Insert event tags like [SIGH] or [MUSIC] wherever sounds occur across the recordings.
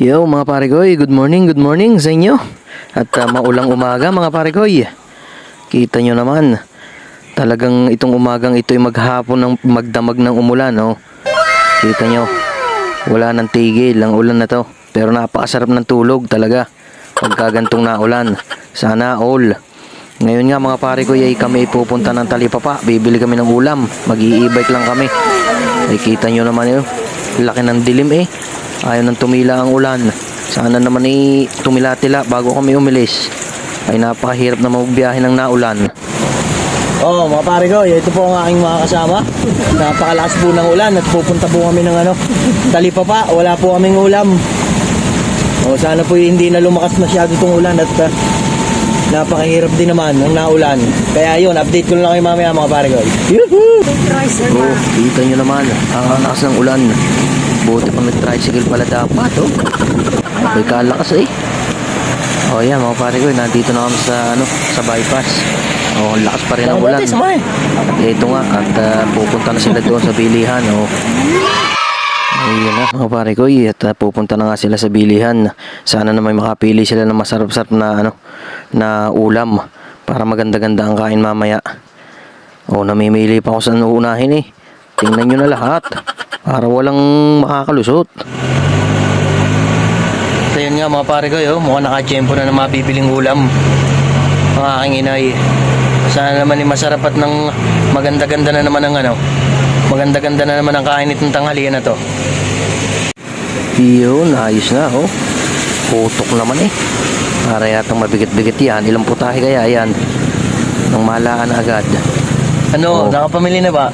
Yo mga paregoy, good morning, good morning sa inyo. At uh, maulang umaga mga paregoy. Kita nyo naman, talagang itong umagang ito ay maghapon ng magdamag ng umulan. Oh. Kita nyo, wala nang tigil ang ulan na to. Pero napakasarap ng tulog talaga pagkagantong naulan. Sana all. Ngayon nga mga pare ko ay kami pupunta ng talipapa. Bibili kami ng ulam. Mag-i-bike lang kami. Ay kita nyo naman yun. Laki ng dilim eh. Ayaw nang tumila ang ulan. Sana naman eh tumila-tila bago kami umilis. Ay napakahirap na magbiyahe ng naulan. Oh, mga pare ko, ito po ang aking mga kasama. Napakalakas po ng ulan at pupunta po kami ng ano, talipapa. Wala po kaming ulam. O sana po hindi na lumakas masyado itong ulan at uh, napakahirap din naman ng naulan. Kaya yun, update ko na lang kayo mamaya mga pare ko. Yuhuu! Oh, kita nyo naman, ang lakas ng ulan. Buti pang nag-tricycle pala dapat, oh. May kalakas eh. Oh, yan mga pare ko, nandito na kami sa ano, sa bypass. Oh, ang lakas pa rin ng ulan. Ito nga, at uh, pupunta na sila doon sa bilihan, oh. Ayun na, mga pare ko, eh, at uh, pupunta na nga sila sa bilihan. Sana na may makapili sila ng masarap-sarap na ano, na ulam para maganda-ganda ang kain mamaya. Oh, namimili pa ako sa unahin eh. Tingnan nyo na lahat para walang makakalusot. So yun nga mga pare ko, yo, mukhang nakachempo na ng mabibiling ulam. Ang aking inay. Sana naman eh, masarap at ng maganda-ganda na naman ang ano. Maganda-ganda na naman ang kain itong tanghalian na to. Yun, ayos na oh. Putok naman eh. Para yatang mabigat-bigat yan. Ilang putahe kaya yan. Nang malaan agad. Ano, Oh. nakapamili na ba?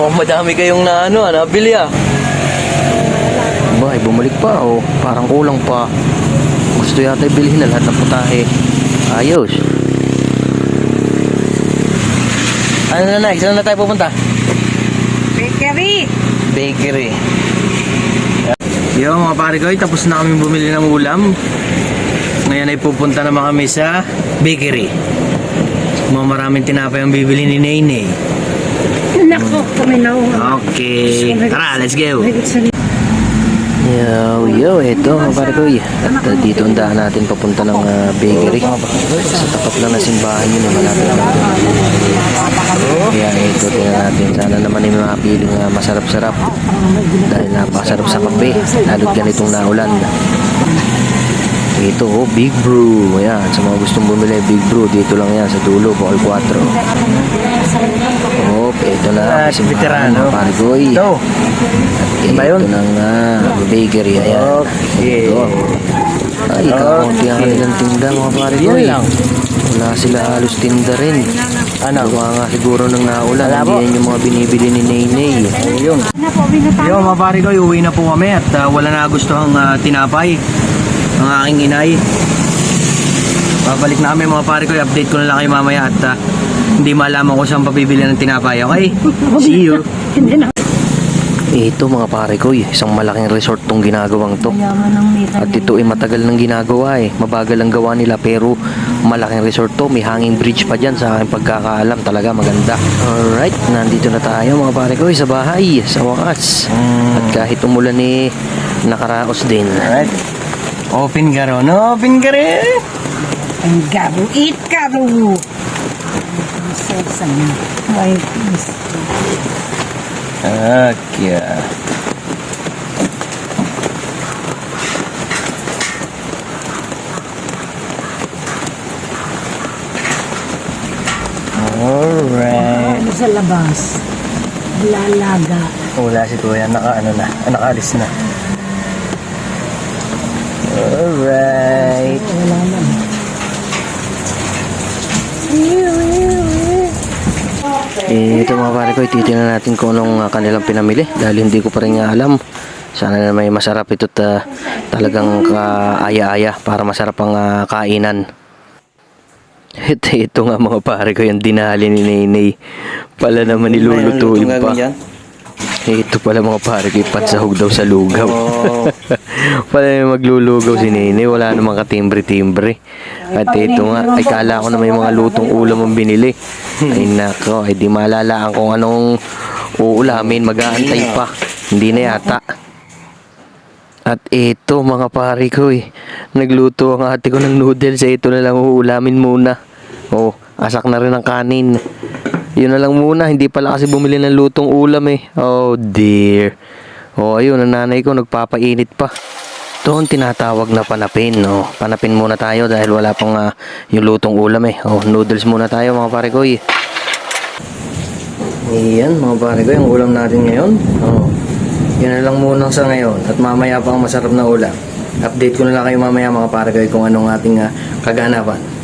Oh, madami kayong na ano, ah, nabili ah. Ba, ay bumalik pa oh. Parang kulang pa. Gusto yata ibilhin na lahat ng putahe. Ayos. Ano na next? Saan na tayo pupunta? Bakery! Bakery. Yo mga pare ko, tapos na kami bumili ng ulam. Ngayon ay pupunta naman kami sa bakery. Mga maraming tinapay ang bibili ni Nene. Nako, kuminaw. Okay, tara, let's go. Yo, yo, ito mga pare ko. At uh, dito ang daan natin papunta ng uh, bakery. Sa tapat lang na simbahan yun, eh, malapit lang. Kaya ito, tingnan natin. Sana naman ay mapiling uh, masarap-sarap. Dahil napakasarap sa kape. Lalo't ganitong naulan. Ito, oh, Big Brew. Ayan, sa mga gustong bumili, Big Brew. Dito lang yan, sa dulo, Ball 4. Oh, ito na. Ah, si veterano. Ko. Ito. Ito Ba yun? na nga, bakery, ayan. Okay. Ito. Ay, kakaunti ang kanilang tinda, mga. Yun eh. lang. Wala sila halos tinda rin. Ano? Gawa nga siguro ng naulan. Wala po. yan yung mga binibili ni Naynay. Yun. Yo, mga pare ko, uwi na po kami at ah, wala na gusto ang ah, tinapay. Ang aking inay. Babalik na kami mga pare ko, update ko na lang kayo mamaya at ah, hindi malaman ko saan pabibili ng tinapay. Okay? [LAUGHS] See you. Ito mga pare ko, eh, isang malaking resort tong ginagawang to. At ito ay matagal nang ginagawa eh. Mabagal ang gawa nila pero malaking resort to. May hanging bridge pa dyan sa aking pagkakaalam. Talaga maganda. Alright, nandito na tayo mga pare ko eh, sa bahay. Sa wakas. At kahit umulan eh, nakaraos din. Alright. Open ka ron. Open ka rin. Ang gabo, eat gabo! Sesame. Ay, please. Okay. Alright. Ano sa labas? Lalaga. Wala si Kuya. Naka, ano na. Nakaalis na. Alright. Eh, ito mga pare ko, titingnan natin kung anong ah, kanilang pinamili dahil hindi ko pa rin nga alam. Sana na may masarap ito at talagang kaaya-aya para masarap ang ah, kainan. [LAUGHS] Ito, ito nga mga pare ko, yung dinali ni Nene. Pala naman nilulutuin pa. Ito pala mga pare ko, ipansahog daw sa lugaw. Oh. [LAUGHS] pala yung maglulugaw si Nene, wala namang katimbre-timbre. At ito nga, ay kala ko na may mga lutong ulam ang binili. Ay nako, ay di malalaan kung anong uulamin, mag-aantay pa. Hindi na yata. At ito mga pare ko eh. Nagluto ang ate ko ng noodles. Eh, ito na lang uulamin muna. Oh, asak na rin ang kanin. Yun na lang muna. Hindi pala kasi bumili ng lutong ulam eh. Oh dear. Oh, ayun. Ang nanay ko nagpapainit pa. Ang tinatawag na panapin. Oh, panapin muna tayo dahil wala pang ah, yung lutong ulam eh. Oh, noodles muna tayo mga pare ko eh. Iyan mga pare ko, yung ulam natin ngayon. Oh. Yan na lang muna sa ngayon. At mamaya pa ang masarap na ulam. Update ko na lang kayo mamaya mga pare ko kung anong ating ah, kaganapan.